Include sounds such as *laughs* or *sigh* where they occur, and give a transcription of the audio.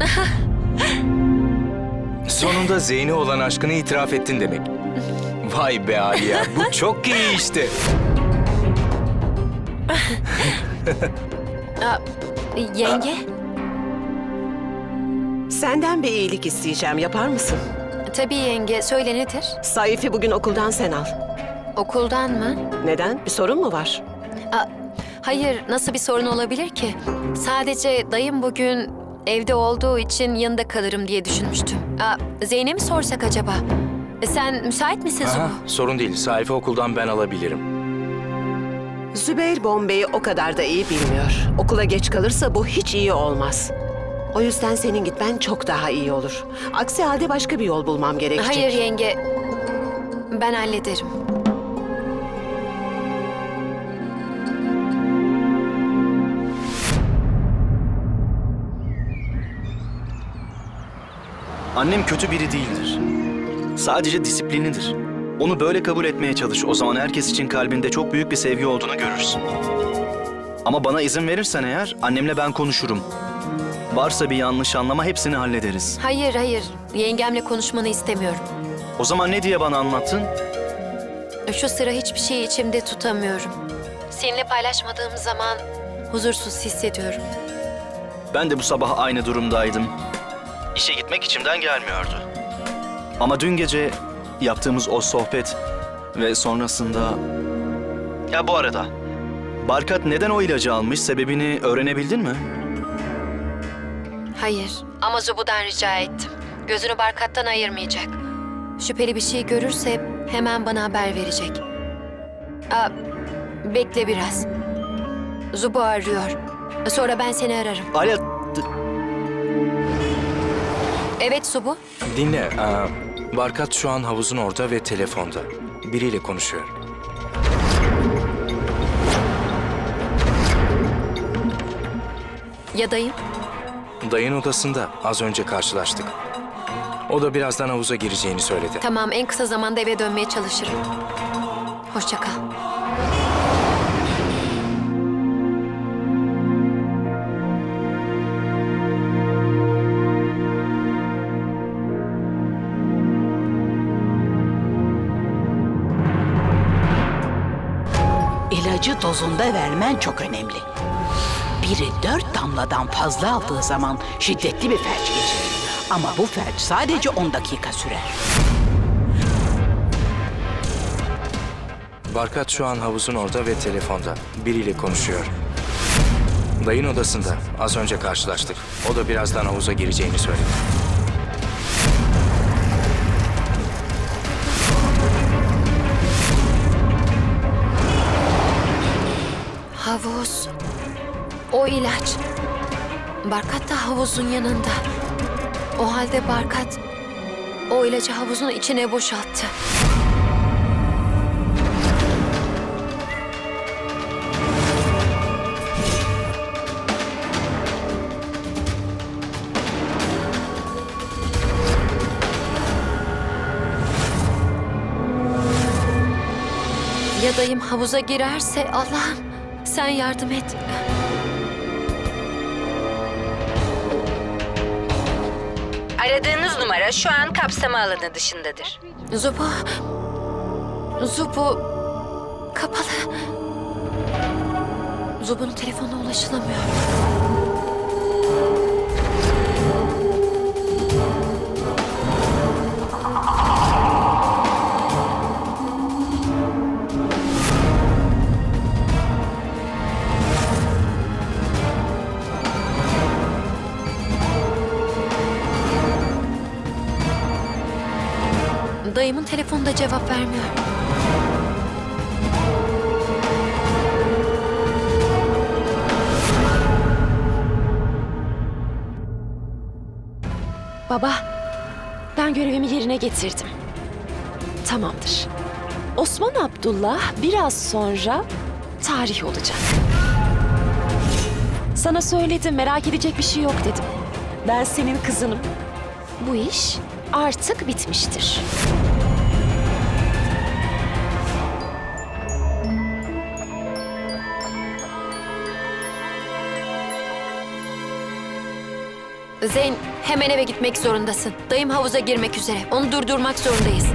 *laughs* Sonunda Zeyn'e olan aşkını itiraf ettin demek. Vay be Aliye, bu *laughs* çok iyi işte. Aa, yenge, Senden bir iyilik isteyeceğim. Yapar mısın? tabii yenge. Söyle nedir? Saif'i bugün okuldan sen al. Okuldan mı? Neden? Bir sorun mu var? Aa, hayır, nasıl bir sorun olabilir ki? Sadece dayım bugün evde olduğu için yanında kalırım diye düşünmüştüm. Aa, Zeynep'e mi sorsak acaba? E, Sen müsait misin Aha, Zubu? sorun değil, Saif'i okuldan ben alabilirim. Zübeyir Bombay'ı o kadar da iyi bilmiyor. Okula geç kalırsa bu hiç iyi olmaz. O yüzden senin gitmen çok daha iyi olur. Aksi halde başka bir yol bulmam gerekecek. Hayır yenge, ben hallederim. Annem kötü biri değildir. Sadece disiplinidir. Onu böyle kabul etmeye çalış. O zaman herkes için kalbinde çok büyük bir sevgi olduğunu görürsün. Ama bana izin verirsen eğer annemle ben konuşurum. Varsa bir yanlış anlama hepsini hallederiz. Hayır hayır, yengemle konuşmanı istemiyorum. O zaman ne diye bana anlattın? Şu sıra hiçbir şeyi içimde tutamıyorum. Seninle paylaşmadığım zaman huzursuz hissediyorum. Ben de bu sabah aynı durumdaydım. İşe gitmek içimden gelmiyordu. Ama dün gece yaptığımız o sohbet ve sonrasında... Ya bu arada, Barkat neden o ilacı almış sebebini öğrenebildin mi? Hayır ama Zubu'dan rica ettim. Gözünü Barkat'tan ayırmayacak. Şüpheli bir şey görürse hemen bana haber verecek. Aa, bekle biraz. Zubu arıyor. Sonra ben seni ararım. Alya, Evet Zubu. Dinle, aa, Barkat şu an havuzun orada ve telefonda. Biriyle konuşuyor. Ya dayım? Dayın odasında, az önce karşılaştık. O da birazdan havuza gireceğini söyledi. Tamam en kısa zamanda eve dönmeye çalışırım. Hoşça kal. İlacı dozunda vermen çok önemli. Biri dört damladan fazla aldığı zaman şiddetli bir felç geçirir. Ama bu felç sadece 10 dakika sürer. Barkat şu an havuzun orada ve telefonda. Biriyle konuşuyor. Dayın odasında. Az önce karşılaştık. O da birazdan havuza gireceğini söyledi. Havuz. O ilaç. Barkat da havuzun yanında. O halde Barkat o ilacı havuzun içine boşalttı. Ya dayım havuza girerse Allah'ım sen yardım et. Aradığınız numara şu an kapsama alanı dışındadır. Zubu. Zubu. Kapalı. Zubu'nun telefonuna ulaşılamıyor. Dayımın telefonda cevap vermiyor. Baba, ben görevimi yerine getirdim. Tamamdır. Osman Abdullah biraz sonra tarih olacak. Sana söyledim, merak edecek bir şey yok dedim. Ben senin kızınım. Bu iş artık bitmiştir. Zeyn hemen eve gitmek zorundasın. Dayım havuza girmek üzere. Onu durdurmak zorundayız.